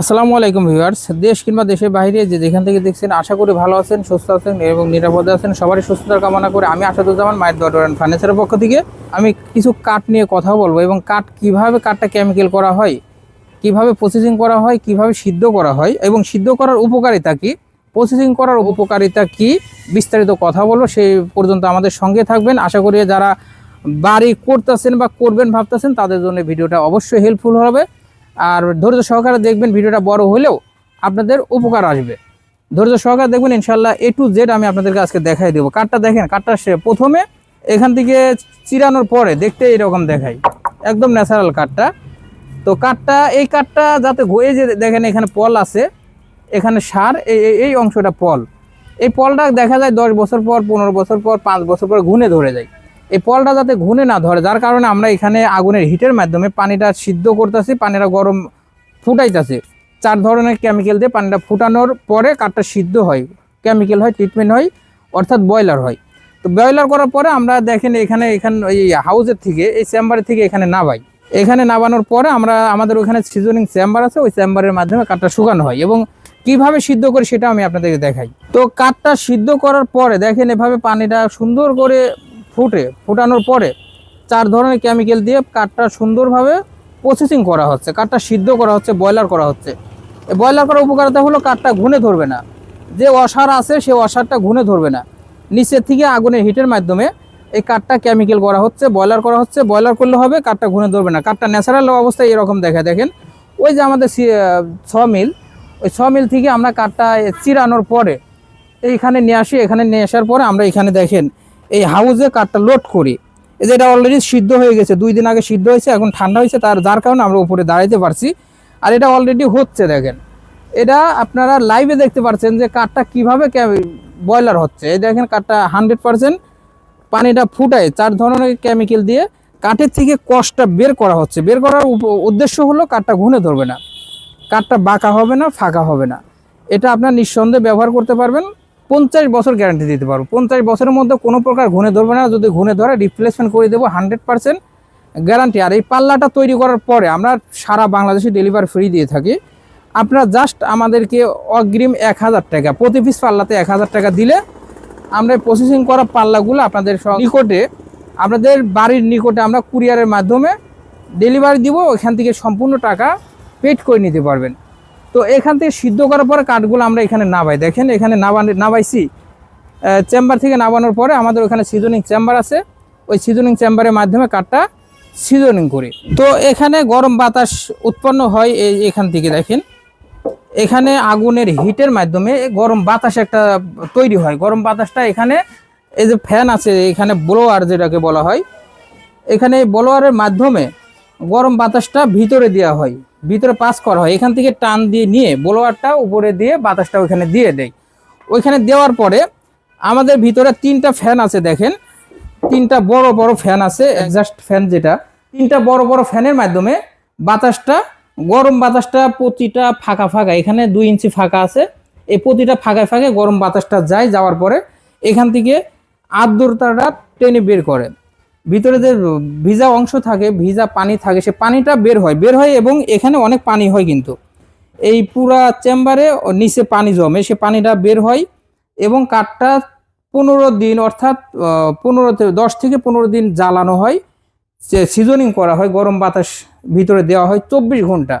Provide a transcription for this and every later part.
আসসালামু আলাইকুম ভিউয়ার্স। দেশ কিংবা দেশের বাইরে যে যেখান থেকে দেখছেন, আশা করি ভালো আছেন, সুস্থ আছেন এবং নিরাপদে আছেন। সবারই সুস্থতার কামনা করে আমি আসাদুজ্জামান, মায়ের দরবারান ফার্নিচারের পক্ষ থেকে আমি কিছু কাঠ নিয়ে কথা বলব এবং কাঠ কীভাবে কাঠটা কেমিক্যাল করা হয়, কীভাবে প্রসেসিং করা হয়, কীভাবে সিদ্ধ করা হয় এবং সিদ্ধ করার উপকারিতা কি প্রসেসিং করার উপকারিতা কি বিস্তারিত কথা বলব, সেই পর্যন্ত আমাদের সঙ্গে থাকবেন। আশা করি যারা বাড়ি করতেছেন বা করবেন ভাবতেছেন, তাদের জন্য ভিডিওটা অবশ্যই হেল্পফুল হবে। আর ধৈর্য সহকারে দেখবেন ভিডিওটা বড় হলেও আপনাদের উপকার আসবে। ধৈর্য সহকারে দেখবেন ইনশাল্লাহ এ টু জেড আমি আপনাদেরকে আজকে দেখাই দেবো। কাঠটা দেখেন কাঠটা সে প্রথমে এখান থেকে চিরানোর পরে দেখতে এরকম দেখাই। একদম ন্যাচারাল কাঠটা তো কাঠটা এই কাঠটা যাতে গয়ে যে দেখেন এখানে পল আছে, এখানে সার এই এই- অংশটা পল। এই পলটা দেখা যায় দশ বছর পর, পনেরো বছর পর, পাঁচ বছর পর ঘুনে ধরে যায়। এই পলটা যাতে ঘুনে না ধরে, যার কারণে আমরা এখানে আগুনের হিটের মাধ্যমে পানিটা সিদ্ধ করতেছি, পানিটা গরম ফুটাইতেছি। চার ধরনের কেমিক্যাল দিয়ে পানিটা ফুটানোর পরে কাঠটা সিদ্ধ হয়। কেমিক্যাল হয় ট্রিটমেন্ট হয়, অর্থাৎ বয়লার হয়। তো বয়লার করার পরে আমরা দেখেন এখানে এখানে, এই হাউসের থেকে, এই চেম্বারের থেকে এখানে নাবাই এখানে নাবানোর পরে আমরা, আমাদের ওখানে সিজনিং চেম্বার আছে, ওই চেম্বারের মাধ্যমে কাঠটা শুকানো হয় এবং কীভাবে সিদ্ধ করি সেটা আমি আপনাদেরকে দেখাই। তো কাঠটা সিদ্ধ করার পরে দেখেন এভাবে পানিটা সুন্দর করে ফুটে, ফুটানোর পরে চার ধরনের কেমিক্যাল দিয়ে কাঠটা সুন্দরভাবে প্রসেসিং করা হচ্ছে, কাঠটা সিদ্ধ করা হচ্ছে ব্রয়লার করা হচ্ছে। এই বয়লার করার উপকারিতা হলো কাঠটা ঘুনে ধরবে না। যে অসার আছে, সে অসারটা ঘুনে ধরবে না। নিচের থেকে আগুনের হিটের মাধ্যমে এই কাঠটা কেমিক্যাল করা হচ্ছে ব্রয়লার করা হচ্ছে। ব্রয়লার করলে হবে, কাঠটা ঘুনে ধরবে না। কাঠটা ন্যাচারাল অবস্থায় এরকম দেখা, দেখেন। ওই যে আমাদের ছ মিল, ওই ছ মিল থেকে আমরা কাঠটা চিরানোর পরে, এইখানে নিয়ে আসি, এখানে নিয়ে আসার পরে আমরা এখানে দেখেন এই হাউজে কাঠটা লোড করি। এই যে এটা অলরেডি সিদ্ধ হয়ে গেছে, দুই দিন আগে সিদ্ধ হয়েছে, এখন ঠান্ডা হয়েছে, তার, যার কারণে আমরা উপরে দাঁড়াইতে পারছি। আর এটা অলরেডি হচ্ছে দেখেন। এটা আপনারা লাইভে দেখতে পাচ্ছেন যে কাঠটা কীভাবে বয়লার হচ্ছে। এই দেখেন কাঠটা হান্ড্রেড পার্সেন্ট পানিটা ফুটায় চার ধরনের কেমিক্যাল দিয়ে। কাঠের থেকে কষটা বের করা হচ্ছে। বের করার উদ্দেশ্য হলো কাঠটা ঘুনে ধরবে না। কাঠটা বাঁকা হবে না, ফাঁকা হবে না। এটা আপনার নিঃসন্দেহে ব্যবহার করতে পারবেন। পঞ্চাশ বছর গ্যারান্টি দিতে পারব। পঞ্চাশ বছরের মধ্যে কোনো প্রকার ঘুনে ধরবে না, যদি ঘুনে ধরে রিপ্লেসমেন্ট করে দেবো হান্ড্রেড পার্সেন্ট গ্যারান্টি আর এই পাল্লাটা তৈরি করার পরে আমরা সারা বাংলাদেশে ডেলিভারি ফ্রি দিয়ে থাকি। আপনারা জাস্ট আমাদেরকে অগ্রিম এক হাজার টাকা, প্রতি পিস পাল্লাতে এক হাজার টাকা দিলে আমরা প্রসেসিং করা পাল্লাগুলো আপনাদের নিকটে, আপনাদের বাড়ির নিকটে আমরা কুরিয়ারের মাধ্যমে ডেলিভারি দিব, ওইখান থেকে সম্পূর্ণ টাকা পেড করে নিতে পারবেন। তো এখান থেকে সিদ্ধ করার পরে কাঠগুলো আমরা এখানে নাবাই। দেখেন, এখানে নাবান, নাবাইছি। চেম্বার থেকে নাবানোর পরে আমাদের ওখানে সিজনিং চেম্বার আছে। ওই সিজনিং চেম্বারের মাধ্যমে কাঠটা সিজনিং করি। তো এখানে গরম বাতাস উৎপন্ন হয় এই এখান থেকে, দেখেন। এখানে আগুনের হিটের মাধ্যমে গরম বাতাস একটা তৈরি হয়। গরম বাতাসটা এখানে, এই যে ফ্যান আছে, এখানে ব্লোয়ার যেটাকে বলা হয়। এখানে ব্লোয়ারের মাধ্যমে গরম বাতাসটা ভিতরে দেওয়া হয়, ভিতরে পাস করা হয়। এখান থেকে টান দিয়ে নিয়ে ব্লোয়ারটা উপরে দিয়ে বাতাসটা ওইখানে দিয়ে দেয়। ওইখানে দেওয়ার পরে আমাদের ভিতরে তিনটা ফ্যান আছে দেখেন। তিনটা বড় বড় ফ্যান আছে এক্সাস্ট ফ্যান যেটা। তিনটা বড় বড় ফ্যানের মাধ্যমে বাতাসটা, গরম বাতাসটা প্রতিটা ফাঁকা ফাঁকা, এখানে দুই ইঞ্চি ফাঁকা আছে। এই প্রতিটা ফাঁকায় ফাঁকে গরম বাতাসটা যায়, যাওয়ার পরে এখান থেকে আর্দ্রতাটা টেনে বের করে। ভিতরে যে ভিজা অংশ থাকে, ভিজা পানি থাকে, সে পানিটা বের হয়। বের হয় এবং এখানে অনেক পানি হয় কিন্তু। এই পুরা চেম্বারে নিচে পানি জমে, সে পানিটা বের হয় এবং কাঠটা পনেরো দিন, অর্থাৎ পনেরো দশ থেকে পনেরো দিন জ্বালানো হয়। সিজনিং করা হয়, গরম বাতাস ভিতরে দেওয়া হয় চব্বিশ ঘণ্টা।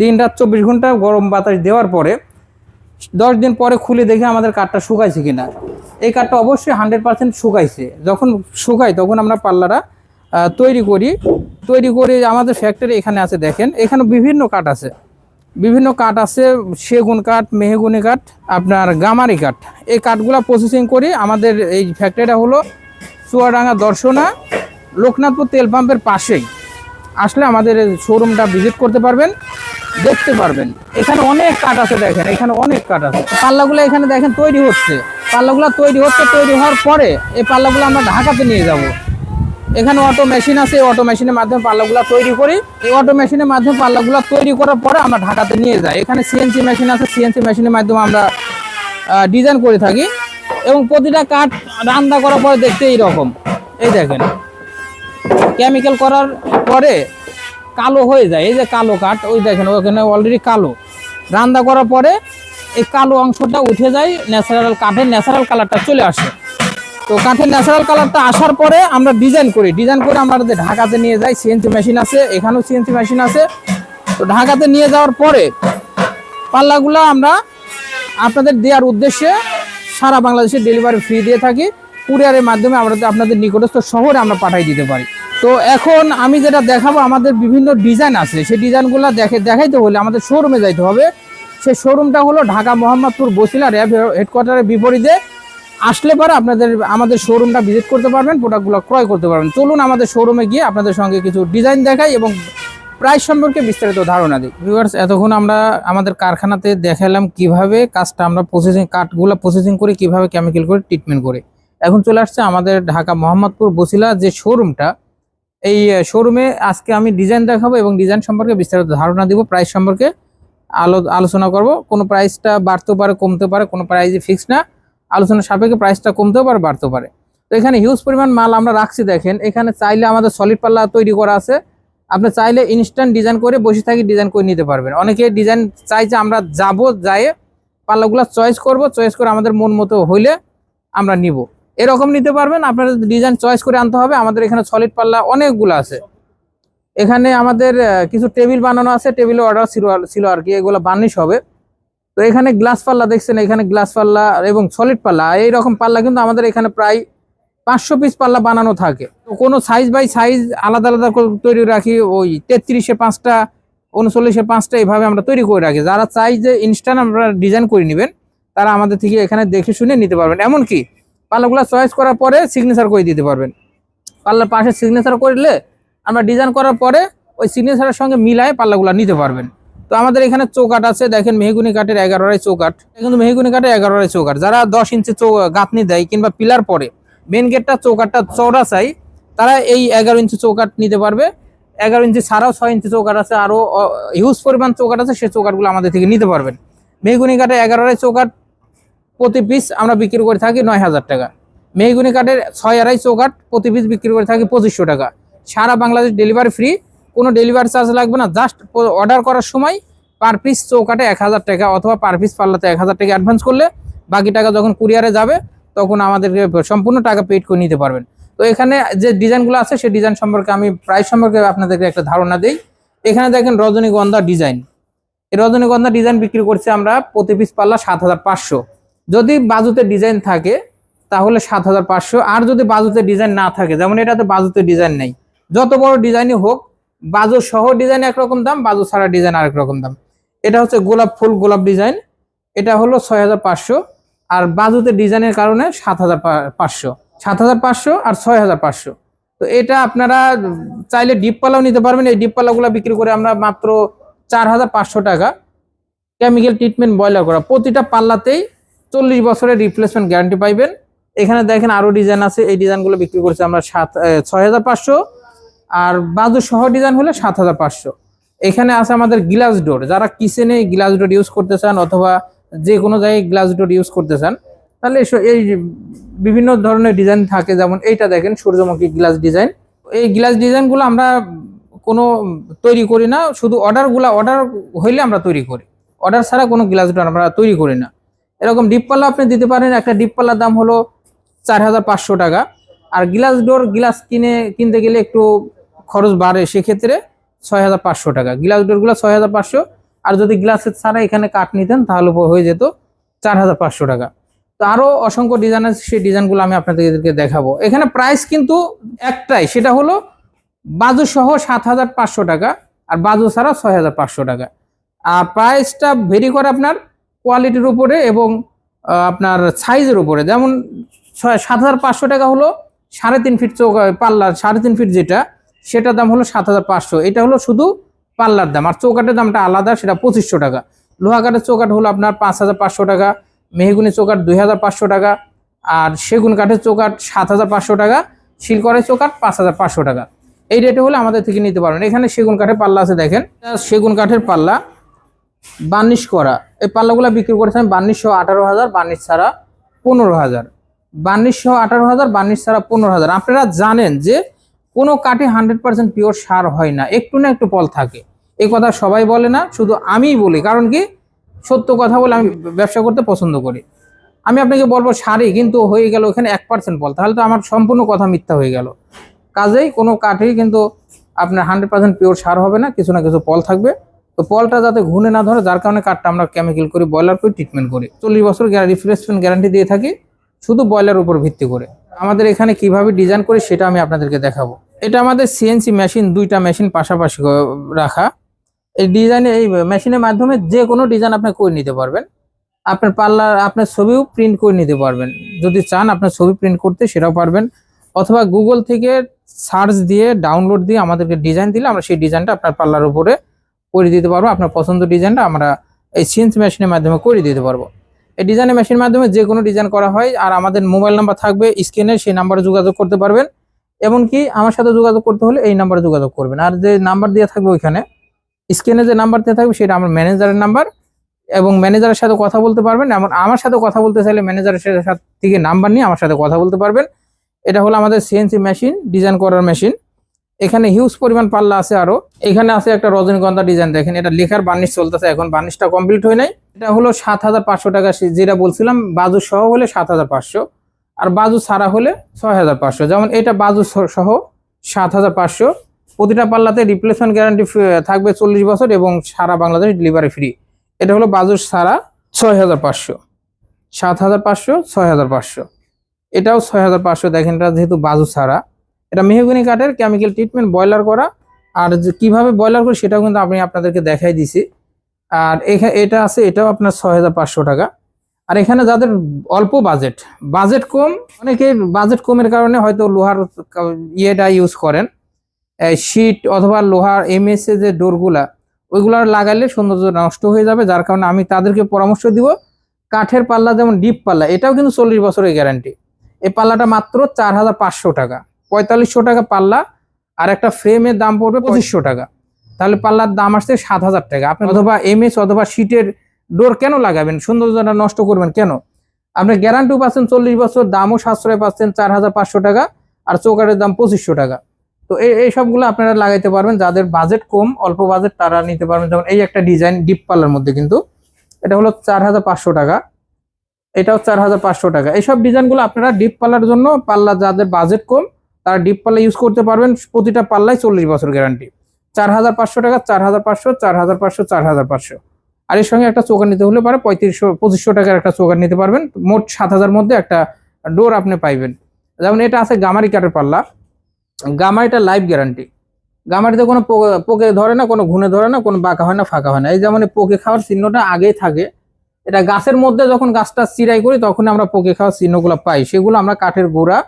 দিন রাত চব্বিশ ঘণ্টা গরম বাতাস দেওয়ার পরে দশ দিন পরে খুলে দেখে আমাদের কাঠটা শুকাইছে কিনা। এই কাঠটা অবশ্যই হান্ড্রেড পার্সেন্ট শুকাইছে। যখন শুকাই তখন আমরা পাল্লারা তৈরি করি। তৈরি করে আমাদের ফ্যাক্টরি এখানে আছে, দেখেন। এখানে বিভিন্ন কাঠ আছে। বিভিন্ন কাঠ আছে, সেগুন কাঠ, মেহগুনি কাঠ, আপনার গামারি কাঠ। এই কাঠগুলো প্রসেসিং করি আমাদের এই ফ্যাক্টরিটা হলো চুয়াডাঙ্গা দর্শনা, লোকনাথপুর তেল পাম্পের পাশেই। আসলে আমাদের শোরুমটা ভিজিট করতে পারবেন, দেখতে পারবেন। এখানে অনেক কাঠ আছে দেখেন, এখানে অনেক কাঠ আছে। পাল্লাগুলো এখানে দেখেন তৈরি হচ্ছে। পাল্লাগুলো তৈরি হচ্ছে, তৈরি হওয়ার পরে এই পাল্লাগুলো আমরা ঢাকাতে নিয়ে যাব। এখানে অটো মেশিন আছে, এই অটো মেশিনের মাধ্যমে পাল্লাগুলো তৈরি করি। এই অটো মেশিনের মাধ্যমে পাল্লাগুলো তৈরি করার পরে আমরা ঢাকাতে নিয়ে যাই। এখানে সিএনসি মেশিন আছে সিএনসি মেশিনের মাধ্যমে আমরা ডিজাইন করে থাকি। এবং প্রতিটা কাঠ রান্না করার পরে দেখতে এইরকম। এই দেখেন। কেমিক্যাল করার পরে কালো হয়ে যায়। এই যে কালো কাঠ, ওই দেখেন, ওখানে অলরেডি কালো। রান্না করার পরে এই কালো অংশটা উঠে যায় ন্যাচারাল কাঠের ন্যাচারাল কালারটা চলে আসে। তো কাঠের ন্যাচারাল কালারটা আসার পরে আমরা ডিজাইন করি। ডিজাইন করে আমাদের ঢাকাতে নিয়ে যাই। সিএনসি মেশিন আছে, এখানেও সিএনসি মেশিন আছে। তো ঢাকাতে নিয়ে যাওয়ার পরে পাল্লাগুলো আমরা আপনাদের দেওয়ার উদ্দেশ্যে সারা বাংলাদেশে ডেলিভারি ফ্রি দিয়ে থাকি। কুরিয়ারের মাধ্যমে আমরা আপনাদের নিকটস্থ শহরে আমরা পাঠিয়ে দিতে পারি। তো এখন আমি যেটা দেখাবো, আমাদের বিভিন্ন ডিজাইন আছে। সেই ডিজাইনগুলো দেখে দেখাইতে হলে আমাদের শোরুমে যাইতে হবে। সেই শোরুমটা হলো ঢাকা মোহাম্মদপুর বসিলা র্যাব হেডকোয়ার্টারের বিপরীতে। আসলে পরে আপনাদের, আমাদের শোরুমটা ভিজিট করতে পারবেন প্রোডাক্টগুলো ক্রয় করতে পারবেন। চলুন আমাদের শোরুমে গিয়ে আপনাদের সঙ্গে কিছু ডিজাইন দেখাই এবং প্রাইস সম্পর্কে বিস্তারিত ধারণা দিই। ভিউয়ার্স এতক্ষণ আমরা আমাদের কারখানাতে দেখালাম কীভাবে কাজটা আমরা প্রসেসিং কাঠগুলো প্রসেসিং করে কীভাবে কেমিক্যাল করে ট্রিটমেন্ট করে। এখন চলে আসছে আমাদের ঢাকা মোহাম্মদপুর বসিলা যে শোরুমটা এই শোরুমে আজকে আমি ডিজাইন দেখাবো এবং ডিজাইন সম্পর্কে বিস্তারিত ধারণা দিব প্রাইস সম্পর্কে আলো, আলোচনা করব। কোনো প্রাইসটা বাড়তেও পারে কমতে পারে, কোনো প্রাইসই ফিক্স না। আলোচনা সাপেক্ষে প্রাইসটা কমতেও পারে, বাড়তেও পারে। তো এখানে হিউজ পরিমাণ মাল আমরা রাখছি, দেখেন। এখানে চাইলে আমাদের সলিড পাল্লা তৈরি করা আছে। আপনি চাইলে ইনস্ট্যান্ট ডিজাইন করে বসে থাকি ডিজাইন করে নিতে পারবেন। অনেকে ডিজাইন চাইছে আমরা যাব যাই পাল্লাগুলো চয়েস করব চয়েস করে আমাদের মন মতো হইলে আমরা নিব। এরকম নিতে পারবেন। আপনাদের ডিজাইন চয়েস করে আনতে হবে। আমাদের এখানে সলিড পাল্লা অনেকগুলো আছে। এখানে আমাদের কিছু টেবিল বানানো আছে। টেবিলে অর্ডার ছিল ছিল আর কি। এগুলো বার্নিশ হবে। তো এখানে গ্লাস পাল্লা দেখছেন, এখানে গ্লাস পাল্লা এবং সলিড পাল্লা। এই রকম পাল্লা কিন্তু আমাদের এখানে প্রায় পাঁচশো পিস পাল্লা বানানো থাকে। তো কোনো সাইজ বাই সাইজ আলাদা আলাদা তৈরি রাখি, ওই তেত্রিশে পাঁচটা, উনচল্লিশে পাঁচটা এইভাবে আমরা তৈরি করে রাখি। যারা চাই যে ইনস্ট্যান্ট আমরা ডিজাইন করে নেবেন, তারা আমাদের থেকে এখানে দেখে শুনে নিতে পারবেন। এমনকি পাল্লাগুলো চয়েস করার পরে সিগনেচার করে দিতে পারবেন। পাল্লার পাশে সিগনেচার করলে আমরা ডিজাইন করার পরে ওই সিগনেচারের সঙ্গে মিলায় পাল্লাগুলো নিতে পারবেন। তো আমাদের এখানে চৌকাট আছে, দেখেন মেহগুনি কাঠের এগারোরাই চৌকাট কিন্তু মেহগুনি কাঠের এগারোরাই চৌকাট যারা দশ ইঞ্চি চৌ, গাঁথনি দেয় কিংবা পিলার পরে মেন গেটটা চৌকাটটা চৌড়া চাই তারা এই এগারো ইঞ্চি চৌকাট নিতে পারবে। এগারো ইঞ্চি ছাড়াও ছয় ইঞ্চি চৌকাট আছে আরও হিউজ পরিমাণ চৌকাট আছে সেই চৌকাটগুলো আমাদের থেকে নিতে পারবেন। মেহগুনি কাঠের এগারোরাই চৌকাট প্রতি পিস আমরা বিক্রি করে থাকি নয় হাজার টাকা। মেহগুনি কাঠের ছয় আড়াই চৌকাট প্রতি পিস বিক্রি করে থাকি পঁচিশশো টাকা। সারা বাংলাদেশ ডেলিভারি ফ্রি কোনো ডেলিভারি চার্জ লাগবে না জাস্ট অর্ডার করার সময় পার পিস চৌকাটে এক হাজার টাকা অথবা পার পিস পাল্লাতে এক হাজার টাকা অ্যাডভান্স করলে বাকি টাকা যখন কুরিয়ারে যাবে, তখন আমাদেরকে সম্পূর্ণ টাকা পেড করে নিতে পারবেন। তো এখানে যে ডিজাইনগুলো আছে সেই ডিজাইন সম্পর্কে আমি প্রাইস সম্পর্কে আপনাদেরকে একটা ধারণা দিই। এখানে দেখেন রজনীগন্ধা ডিজাইন এই রজনীগন্ধা ডিজাইন বিক্রি করছি আমরা প্রতি পিস পাল্লা সাত হাজার পাঁচশো। যদি বাজুতে ডিজাইন থাকে, তাহলে সাত হাজার পাঁচশো। আর যদি বাজুতে ডিজাইন না থাকে, যেমন এটাতে বাজুতে ডিজাইন নেই। যত বড় ডিজাইনই হোক, বাজু সহ ডিজাইন একরকম দাম, বাজু ছাড়া ডিজাইন আরেক রকম দাম। এটা হচ্ছে গোলাপ ফুল, গোলাপ ডিজাইন। এটা হলো ছয় হাজার পাঁচশো। আর বাজুতে ডিজাইনের কারণে সাত হাজার পাঁচশো সাত হাজার পাঁচশো আর ছয় হাজার পাঁচশো। তো এটা আপনারা চাইলে ডিপ পালাও নিতে পারবেন। এই ডিপ পালাগুলো বিক্রি করে আমরা মাত্র চার হাজার পাঁচশো টাকা। কেমিক্যাল ট্রিটমেন্ট বয়লার করা। প্রতিটা পাল্লাতেই চল্লিশ বছরের রিপ্লেসমেন্ট গ্যারান্টি পাইবেন। এখানে দেখেন আরও ডিজাইন আছে, এই ডিজাইনগুলো বিক্রি করছি আমরা সাত ছয় হাজার পাঁচশো। আর বাজু সহ ডিজাইন হলে সাত হাজার পাঁচশো। এখানে আছে আমাদের গ্লাস ডোর যারা কিচেনে গ্লাস ডোর ইউজ করতে চান অথবা যে কোনো জায়গায় গ্লাস ডোর ইউজ করতে চান, তাহলে এই বিভিন্ন ধরনের ডিজাইন থাকে। যেমন এইটা দেখেন, সূর্যমুখী গ্লাস ডিজাইন এই গ্লাস ডিজাইনগুলো আমরা কোনো তৈরি করি না, শুধু অর্ডারগুলো অর্ডার হইলে আমরা তৈরি করি। অর্ডার ছাড়া কোনো গ্লাস ডোর আমরা তৈরি করি না। এরকম ডিপ পাল্লা আপনি দিতে পারেন, একটা ডিপ পাল্লার দাম হলো চার হাজার পাঁচশো টাকা। আর গ্লাস ডোর গ্লাস কিনে, কিনতে গেলে একটু খরচ বাড়ে, সেক্ষেত্রে ছয় হাজার পাঁচশো টাকা। গ্লাস ডোরগুলো ছয় হাজার পাঁচশো, আর যদি গ্লাসের ছাড়া এখানে কাঠ নিতেন, তাহলে হয়ে যেত চার হাজার পাঁচশো টাকা। তো আরও অসংখ্য ডিজাইন আছে, সেই ডিজাইনগুলো আমি আপনাদেরকে দেখাবো। এখানে প্রাইস কিন্তু একটাই, সেটা হলো বাজু সহ সাত হাজার পাঁচশো টাকা, আর বাজু ছাড়া ছয় হাজার পাঁচশো টাকা। আর প্রাইসটা ভেরি করে আপনার কোয়ালিটির উপরে এবং আপনার সাইজের উপরে। যেমন সাত হাজার পাঁচশো টাকা হলো সাড়ে তিন ফিট চৌক পাল্লা সাড়ে তিন ফিট যেটা, সেটার দাম হলো সাত হাজার পাঁচশো। এটা হলো শুধু পাল্লার দাম। আর চৌকাটের দামটা আলাদা, সেটা পঁচিশশো টাকা। লোহাকাঠের চৌকাট হলো আপনার পাঁচ হাজার পাঁচশো টাকা, মেহগুনি চৌকাট দুই হাজার পাঁচশো টাকা, আর সেগুন কাঠের চৌকাট সাত হাজার পাঁচশো টাকা শিলকরের চৌকাট পাঁচ হাজার পাঁচশো টাকা। এই রেটে হলে আমাদের থেকে নিতে পারবেন। এখানে সেগুন কাঠের পাল্লা আছে, দেখেন। সেগুন কাঠের পাল্লা বার্নিশ করা। এই পাল্লাগুলো বিক্রি করেছেন বার্নিশ সহ আঠারো হাজার, বার্নিশ ছাড়া পনেরো হাজার। বার্নিশ আঠারো হাজার, বার্নিশ ছাড়া পনেরো হাজার। আপনারা জানেন যে কোনো কাঠে হান্ড্রেড পার্সেন্ট পিওর সার হয় না। একটু না একটু পল থাকে। এই কথা সবাই বলে না, শুধু আমিই বলি। কারণ কি? সত্য কথা বলে আমি ব্যবসা করতে পছন্দ করি। আমি আপনাকে বলব সারই, কিন্তু হয়ে গেল ওখানে এক পার্সেন্ট ফল। তাহলে তো আমার সম্পূর্ণ কথা মিথ্যা হয়ে গেল। কাজেই কোনো কাঠেই কিন্তু আপনার হান্ড্রেড পার্সেন্ট পিওর সার হবে না, কিছু না কিছু পল থাকবে। তো পলটা যাতে ঘুনে না ধরে, যার কারণে কাঠটা আমরা কেমিক্যাল করি ব্রয়লার করে ট্রিটমেন্ট করি। চল্লিশ বছর রিফ্রেশমেন্ট গ্যারান্টি দিয়ে থাকি, শুধু ব্রয়লার উপর ভিত্তি করে। আমাদের এখানে কীভাবে ডিজাইন করি সেটা আমি আপনাদেরকে দেখাবো। এটা আমাদের সিএনসি মেশিন দুইটা মেশিন পাশাপাশি রাখা। এই ডিজাইনে এই মেশিনের মাধ্যমে যে কোনো ডিজাইন আপনি করে নিতে পারবেন। আপনার পার্লার আপনার ছবিও প্রিন্ট করে নিতে পারবেন। যদি চান আপনার ছবি প্রিন্ট করতে, সেটাও পারবেন। অথবা গুগল থেকে সার্চ দিয়ে ডাউনলোড দিয়ে আমাদেরকে ডিজাইন দিলে আমরা সেই ডিজাইনটা আপনার পার্লার উপরে করে দিতে পারব। আপনার পছন্দ ডিজাইনটা আমরা এই সিএনসি মেশিনের মাধ্যমে করে দিতে পারব। এই ডিজাইনের মেশিনের মাধ্যমে যে কোনো ডিজাইন করা হয় আর আমাদের মোবাইল নাম্বার থাকবে স্ক্রিনে সেই নাম্বারে যোগাযোগ করতে পারবেন। এমনকি আমার সাথে যোগাযোগ করতে হলে এই নাম্বারে যোগাযোগ করবেন। আর যে নাম্বার দেওয়া থাকবে ওইখানে স্ক্রিনে যে নাম্বার দেওয়া থাকবে সেটা আমার ম্যানেজারের নাম্বার এবং ম্যানেজারের সাথে কথা বলতে পারবেন। এমন আমার সাথে কথা বলতে চাইলে ম্যানেজারের সাথে থেকে নাম্বার নিয়ে আমার সাথে কথা বলতে পারবেন। এটা হলো আমাদের সিএনসি মেশিন ডিজাইন করার মেশিন এখানে হিউজ পরিমাণ পাল্লা আছে আরও। এখানে আছে একটা রজনীগন্ধা ডিজাইন দেখেন, এটা লেখার বার্নিশ চলতেছে এখন, বার্নিশটা কমপ্লিট হয় নাই। এটা হলো সাত হাজার পাঁচশো টাকা যেটা বলছিলাম, বাজু সহ হলে সাত হাজার পাঁচশো, আর বাজু ছাড়া হলে ছয় হাজার পাঁচশো। যেমন এটা বাজু সহ সাত হাজার পাঁচশো। প্রতিটা পাল্লাতে রিপ্লেসমেন্ট গ্যারান্টি থাকবে চল্লিশ বছর এবং সারা বাংলাদেশ ডেলিভারি ফ্রি এটা হলো বাজু ছাড়া ছয় হাজার পাঁচশো। সাত হাজার পাঁচশো, ছয় হাজার পাঁচশো। এটাও ছয় হাজার পাঁচশো, দেখেন এটা যেহেতু বাজু ছাড়া। এটা মেহগুনি কাঠের কেমিক্যাল ট্রিটমেন্ট বয়লার করা। আর কীভাবে বয়লার করি সেটাও কিন্তু আমি আপনাদেরকে দেখাই দিছি। আর এটা আছে, এটাও আপনার ছয় হাজার পাঁচশো টাকা। আর এখানে যাদের অল্প বাজেট বাজেট কম, অনেকে বাজেট কমের কারণে হয়তো লোহার ইয়েটা ইউজ করেন। শীট অথবা লোহার এমএস যে ডোরগুলা, ওইগুলা লাগালে সৌন্দর্য নষ্ট হয়ে যাবে। যার কারণে আমি তাদেরকে পরামর্শ দিব, কাঠের পাল্লা যেমন ডিপ পাল্লা, এটাও কিন্তু চল্লিশ বছরের গ্যারান্টি এই পাল্লাটা মাত্র চার হাজার পাঁচশো টাকা। পঁয়তাল্লিশশো টাকা পাল্লা আর একটা ফ্রেমের দাম পড়বে পঁচিশশো টাকা। তাহলে পাল্লার দাম আসছে সাত হাজার টাকা। আপনি অথবা এমএস অথবা সিটের ডোর কেন লাগাবেন? সৌন্দর্যটা নষ্ট করবেন কেন? আপনি গ্যারান্টিও পাচ্ছেন চল্লিশ বছর দামও সাশ্রয় পাচ্ছেন চার হাজার পাঁচশো টাকা আর চৌকারের দাম পঁচিশশো টাকা। তো এই এই সবগুলো আপনারা লাগাইতে পারবেন। যাদের বাজেট কম অল্প বাজেট তারা নিতে পারবেন। যেমন এই একটা ডিজাইন ডিপ পাল্লার মধ্যে কিন্তু। এটা হলো চার হাজার পাঁচশো টাকা। এটাও চার হাজার পাঁচশো টাকা। এইসব ডিজাইনগুলো আপনারা ডিপ পাল্লার জন্য পাল্লা যাদের বাজেট কম তারা ডিপ পাল্লা ইউজ করতে পারবেন প্রতিটা পাল্লায় চল্লিশ বছর গ্যারান্টি চার হাজার পাঁচশো টাকা, চার হাজার পাঁচশো, চার হাজার পাঁচশো, চার হাজার পাঁচশো। আর এর সঙ্গে একটা চোকার নিতে হলে পারে পঁয়ত্রিশশো, পঁচিশশো টাকার একটা চোকার নিতে পারবেন। মোট সাত হাজার মধ্যে একটা ডোর আপনি পাইবেন। যেমন এটা আছে গামারি কাঠের পাল্লা। গামারিটা লাইফ গ্যারান্টি গামারিতে কোনো পোকে ধরে না, কোনো ঘুনে ধরে না, কোনো বাঁকা হয় না, ফাঁকা হয় না। এই যেমন পোকে খাওয়ার চিহ্নটা আগেই থাকে। এটা গাছের মধ্যে যখন গাছটা চিরাই করি তখন আমরা পোকে খাওয়ার চিহ্নগুলো পাই। সেগুলো আমরা কাঠের গোড়া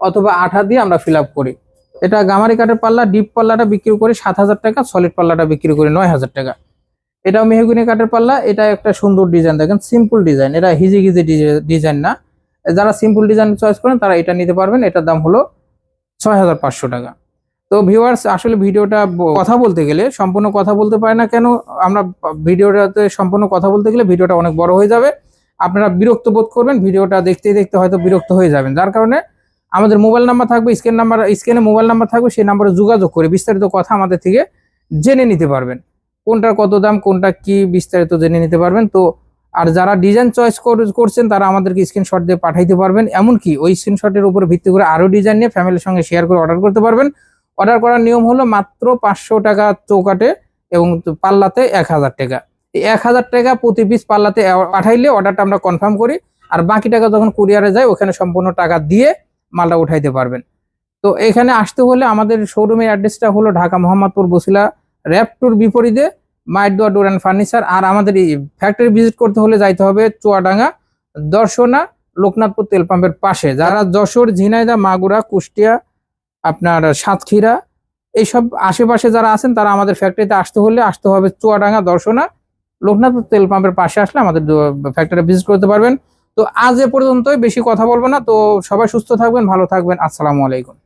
অথবা আঠা দিয়ে আমরা ফিল করি। এটা গামারি কাঠের পাল্লা ডিপ পাল্লাটা বিক্রি করি সাত হাজার টাকা সলিড পাল্লাটা বিক্রি করি নয় হাজার টাকা। এটাও মেহগুনি কাঠের পাল্লা, এটা একটা সুন্দর ডিজাইন দেখেন সিম্পল ডিজাইন এটা হিজি গিজি ডিজাইন না। যারা সিম্পল ডিজাইন চয়েস করেন, তারা এটা নিতে পারবেন, এটার দাম হলো ছয় হাজার পাঁচশো টাকা। তো ভিউয়ার্স আসলে ভিডিওটা কথা বলতে গেলে, সম্পূর্ণ কথা বলতে পারে না কেন, আমরা ভিডিওটাতে সম্পূর্ণ কথা বলতে গেলে ভিডিওটা অনেক বড় হয়ে যাবে। আপনারা বিরক্ত বোধ করবেন, ভিডিওটা দেখতে দেখতে হয়তো বিরক্ত হয়ে যাবেন, যার কারণে আমাদের মোবাইল নাম্বার থাকবে স্ক্রিন নাম্বার স্ক্রিনে মোবাইল নাম্বার থাকবে, সেই নাম্বারে যোগাযোগ করে বিস্তারিত কথা আমাদের থেকে জেনে নিতে পারবেন। কোনটার কত দাম, কোনটা কি বিস্তারিত জেনে নিতে পারবেন। তো, আর যারা ডিজাইন চয়েস করছেন, তারা আমাদেরকে স্ক্রিনশট দিয়ে পাঠাইতে পারবেন। এমনকি ওই স্ক্রিনশটের উপর ভিত্তি করে আরও ডিজাইন নিয়ে ফ্যামিলির সঙ্গে শেয়ার করে অর্ডার করতে পারবেন। অর্ডার করার নিয়ম হলো মাত্র পাঁচশো টাকা চৌকাটে এবং পাল্লাতে এক হাজার টাকা। এই এক হাজার টাকা প্রতি পিস পাল্লাতে পাঠাইলে অর্ডারটা আমরা কনফার্ম করি। আর বাকি টাকা যখন কুরিয়ারে যায়, ওখানে সম্পূর্ণ টাকা দিয়ে মালটা উঠাইতে পারবেন। তো এখানে আসতে হলে আমাদের শোরুমের অ্যাড্রেসটা হলো ঢাকা মোহাম্মদপুর বসিলা র্যাপটুর বিপরীতে মায়ের দোয়া ডোর অ্যান্ড ফার্নিচার আর আমাদের এই ফ্যাক্টরি ভিজিট করতে হলে যাইতে হবে চুয়াডাঙ্গা, দর্শনা, লোকনাথপুর তেল পাম্পের পাশে। যারা যশোর ঝিনাইদা মাগুরা, কুষ্টিয়া, আপনার সাতক্ষীরা এইসব আশেপাশে যারা আছেন তারা আমাদের ফ্যাক্টরিতে আসতে হলে আসতে হবে চুয়াডাঙ্গা, দর্শনা, লোকনাথপুর তেল পাম্পের পাশে আসলে আমাদের ফ্যাক্টরি ভিজিট করতে পারবেন। তো আজ এ পর্যন্তই, বেশি কথা বলব না। তো সবাই সুস্থ থাকবেন, ভালো থাকবেন। আসসালামু আলাইকুম।